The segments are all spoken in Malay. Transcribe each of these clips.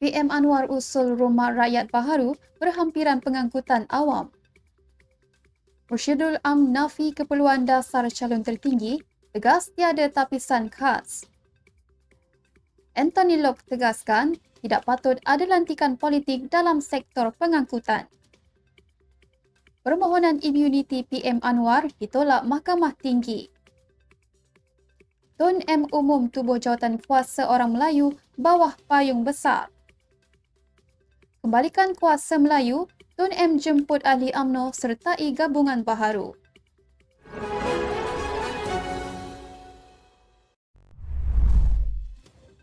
PM Anwar usul rumah rakyat baharu berhampiran pengangkutan awam. Mursyidul Am nafi keperluan dasar calon tertinggi, tegas tiada tapisan khas. Anthony Locke tegaskan tidak patut ada lantikan politik dalam sektor pengangkutan. Permohonan immuniti PM Anwar ditolak Mahkamah Tinggi. Tun M Umum Tubuh Jawatan Kuasa Orang Melayu bawah payung besar. Kembalikan Kuasa Melayu, Tun M jemput ahli AMNO sertai gabungan baharu.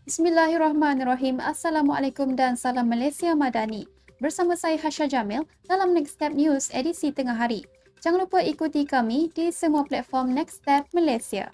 Bismillahirrahmanirrahim. Assalamualaikum dan salam Malaysia Madani. Bersama saya Hasha Jamil dalam Next Step News edisi tengah hari. Jangan lupa ikuti kami di semua platform Next Step Malaysia.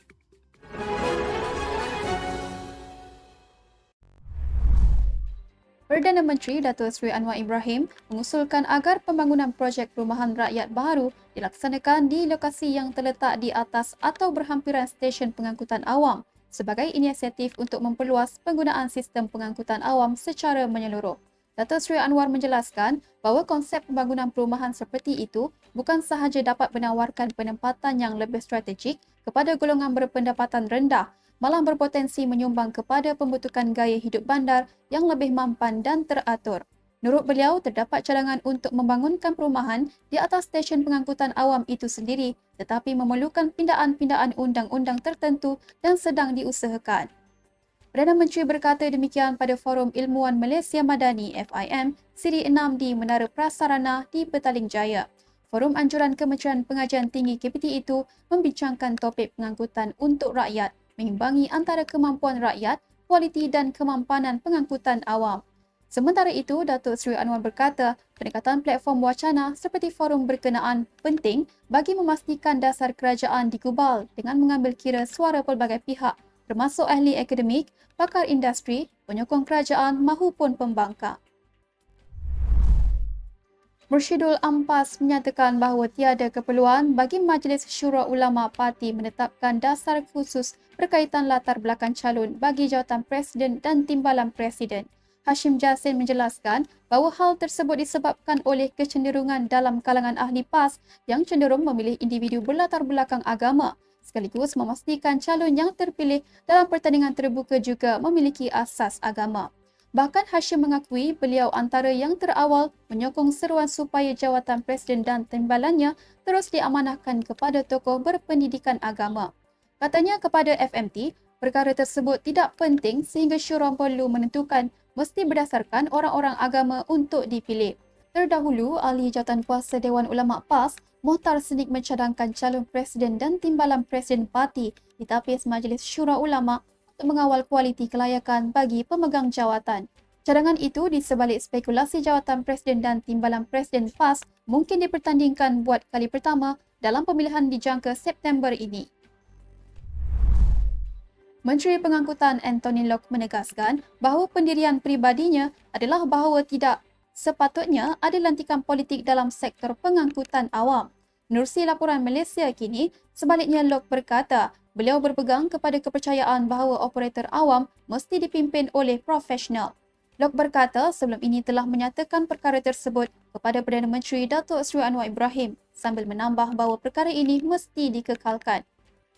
Perdana Menteri Datuk Seri Anwar Ibrahim mengusulkan agar pembangunan projek perumahan rakyat baru dilaksanakan di lokasi yang terletak di atas atau berhampiran stesen pengangkutan awam sebagai inisiatif untuk memperluas penggunaan sistem pengangkutan awam secara menyeluruh. Datuk Seri Anwar menjelaskan bahawa konsep pembangunan perumahan seperti itu bukan sahaja dapat menawarkan penempatan yang lebih strategik kepada golongan berpendapatan rendah malah berpotensi menyumbang kepada pembentukan gaya hidup bandar yang lebih mampan dan teratur. Menurut beliau, terdapat cadangan untuk membangunkan perumahan di atas stesen pengangkutan awam itu sendiri tetapi memerlukan pindaan-pindaan undang-undang tertentu dan sedang diusahakan. Perdana Menteri berkata demikian pada Forum Ilmuwan Malaysia Madani FIM Siri 6 di Menara Prasarana di Petaling Jaya. Forum Anjuran Kementerian Pengajian Tinggi KPT itu membincangkan topik pengangkutan untuk rakyat mengimbangi antara kemampuan rakyat, kualiti dan kemampanan pengangkutan awam. Sementara itu, Datuk Seri Anwar berkata, pendekatan platform wacana seperti forum berkenaan penting bagi memastikan dasar kerajaan digubal dengan mengambil kira suara pelbagai pihak termasuk ahli akademik, pakar industri, penyokong kerajaan mahupun pembangkang. Mursyidul Ampas menyatakan bahawa tiada keperluan bagi Majlis Syura Ulama Parti menetapkan dasar khusus berkaitan latar belakang calon bagi jawatan Presiden dan Timbalan Presiden. Hashim Jasin menjelaskan bahawa hal tersebut disebabkan oleh kecenderungan dalam kalangan ahli PAS yang cenderung memilih individu berlatar belakang agama sekaligus memastikan calon yang terpilih dalam pertandingan terbuka juga memiliki asas agama. Bahkan Hashim mengakui beliau antara yang terawal menyokong seruan supaya jawatan presiden dan timbalannya terus diamanahkan kepada tokoh berpendidikan agama. Katanya kepada FMT, perkara tersebut tidak penting sehingga syura perlu menentukan mesti berdasarkan orang-orang agama untuk dipilih. Terdahulu, ahli jawatan kuasa Dewan Ulama PAS, Mohtar Sedik mencadangkan calon presiden dan timbalan presiden parti di tapis Majlis Syura Ulama untuk mengawal kualiti kelayakan bagi pemegang jawatan. Cadangan itu di sebalik spekulasi jawatan Presiden dan Timbalan Presiden PAS mungkin dipertandingkan buat kali pertama dalam pemilihan dijangka September ini. Menteri Pengangkutan Anthony Locke menegaskan bahawa pendirian pribadinya adalah bahawa tidak sepatutnya ada lantikan politik dalam sektor pengangkutan awam. Menerusi laporan Malaysia kini, sebaliknya Locke berkata beliau berpegang kepada kepercayaan bahawa operator awam mesti dipimpin oleh profesional. Lok berkata sebelum ini telah menyatakan perkara tersebut kepada Perdana Menteri Datuk Seri Anwar Ibrahim sambil menambah bahawa perkara ini mesti dikekalkan.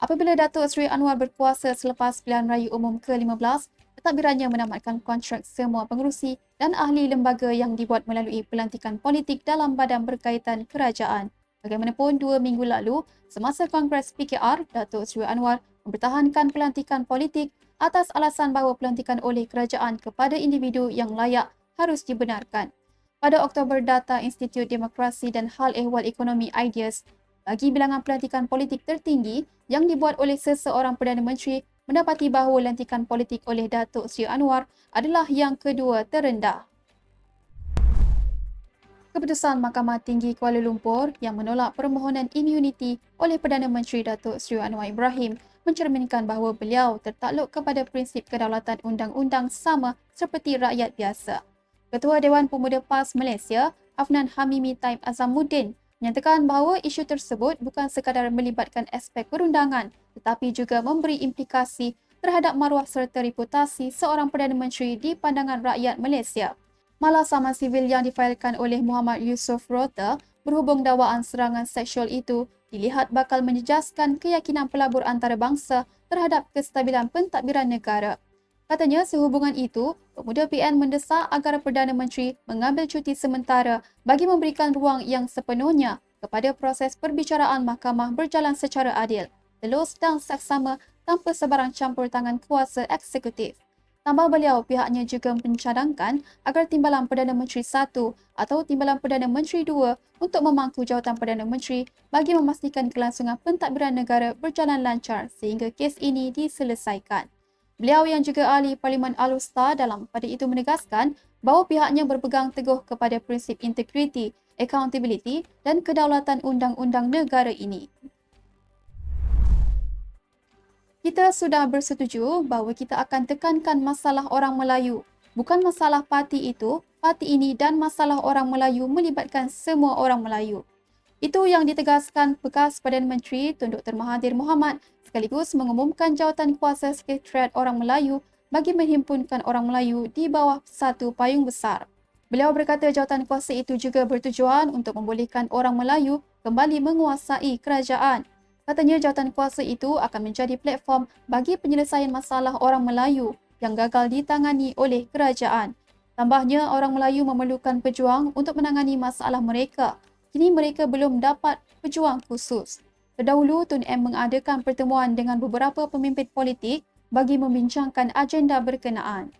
Apabila Datuk Seri Anwar berkuasa selepas pilihan raya umum ke-15, pentadbirannya menamatkan kontrak semua pengurusi dan ahli lembaga yang dibuat melalui pelantikan politik dalam badan berkaitan kerajaan. Bagaimanapun dua minggu lalu, semasa Kongres PKR, Datuk Seri Anwar mempertahankan pelantikan politik atas alasan bahawa pelantikan oleh kerajaan kepada individu yang layak harus dibenarkan. Pada Oktober, data Institut Demokrasi dan Hal Ehwal Ekonomi Ideas bagi bilangan pelantikan politik tertinggi yang dibuat oleh seseorang Perdana Menteri mendapati bahawa lantikan politik oleh Datuk Seri Anwar adalah yang kedua terendah. Keputusan Mahkamah Tinggi Kuala Lumpur yang menolak permohonan immuniti oleh Perdana Menteri Datuk Seri Anwar Ibrahim mencerminkan bahawa beliau tertakluk kepada prinsip kedaulatan undang-undang sama seperti rakyat biasa. Ketua Dewan Pemuda PAS Malaysia, Afnan Hamimi Taib Azamuddin, menyatakan bahawa isu tersebut bukan sekadar melibatkan aspek perundangan tetapi juga memberi implikasi terhadap maruah serta reputasi seorang Perdana Menteri di pandangan rakyat Malaysia. Malah saman sivil yang difailkan oleh Muhammad Yusof Rota berhubung dakwaan serangan seksual itu dilihat bakal menjejaskan keyakinan pelabur antarabangsa terhadap kestabilan pentadbiran negara. Katanya sehubungan itu, pemuda PN mendesak agar Perdana Menteri mengambil cuti sementara bagi memberikan ruang yang sepenuhnya kepada proses perbicaraan mahkamah berjalan secara adil, telus dan saksama tanpa sebarang campur tangan kuasa eksekutif. Tambah beliau, pihaknya juga mencadangkan agar Timbalan Perdana Menteri satu atau Timbalan Perdana Menteri dua untuk memangku jawatan Perdana Menteri bagi memastikan kelangsungan pentadbiran negara berjalan lancar sehingga kes ini diselesaikan. Beliau yang juga ahli Parlimen Al-Usta dalam pada itu menegaskan bahawa pihaknya berpegang teguh kepada prinsip integriti, accountability dan kedaulatan undang-undang negara ini kita sudah bersetuju bahawa kita akan tekankan masalah orang Melayu. Bukan masalah parti itu, parti ini dan masalah orang Melayu melibatkan semua orang Melayu. Itu yang ditegaskan bekas Perdana Menteri Tun Dr. Mahathir Mohamad sekaligus mengumumkan jawatan kuasa Sekretariat Orang Melayu bagi menghimpunkan orang Melayu di bawah satu payung besar. Beliau berkata jawatan kuasa itu juga bertujuan untuk membolehkan orang Melayu kembali menguasai kerajaan. Katanya jawatan kuasa itu akan menjadi platform bagi penyelesaian masalah orang Melayu yang gagal ditangani oleh kerajaan. Tambahnya, orang Melayu memerlukan pejuang untuk menangani masalah mereka. Kini mereka belum dapat pejuang khusus. Terdahulu, Tun M mengadakan pertemuan dengan beberapa pemimpin politik bagi membincangkan agenda berkenaan.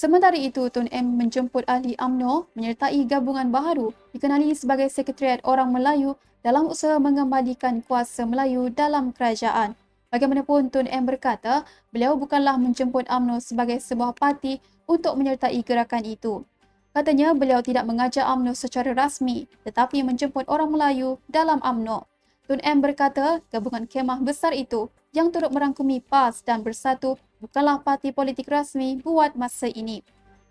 Sementara itu, Tun M menjemput ahli AMNO menyertai gabungan baharu dikenali sebagai Sekretariat Orang Melayu dalam usaha mengembalikan kuasa Melayu dalam kerajaan. Bagaimanapun Tun M berkata, beliau bukanlah menjemput UMNO sebagai sebuah parti untuk menyertai gerakan itu. Katanya beliau tidak mengajak UMNO secara rasmi tetapi menjemput orang Melayu dalam UMNO. Tun M berkata, gabungan kemah besar itu yang turut merangkumi PAS dan Bersatu bukanlah parti politik rasmi buat masa ini.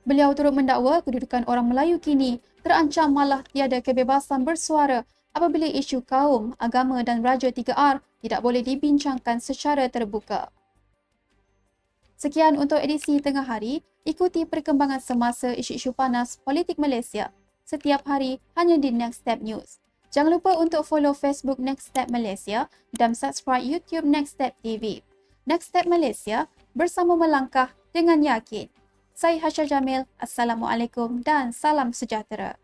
Beliau turut mendakwa kedudukan orang Melayu kini terancam malah tiada kebebasan bersuara apabila isu kaum, agama dan Raja 3R tidak boleh dibincangkan secara terbuka. Sekian untuk edisi tengah hari. Ikuti perkembangan semasa isu-isu panas politik Malaysia setiap hari hanya di Next Step News. Jangan lupa untuk follow Facebook Next Step Malaysia dan subscribe YouTube Next Step TV. Next Step Malaysia bersama melangkah dengan yakin. Saya Hasha Jamil. Assalamualaikum dan salam sejahtera.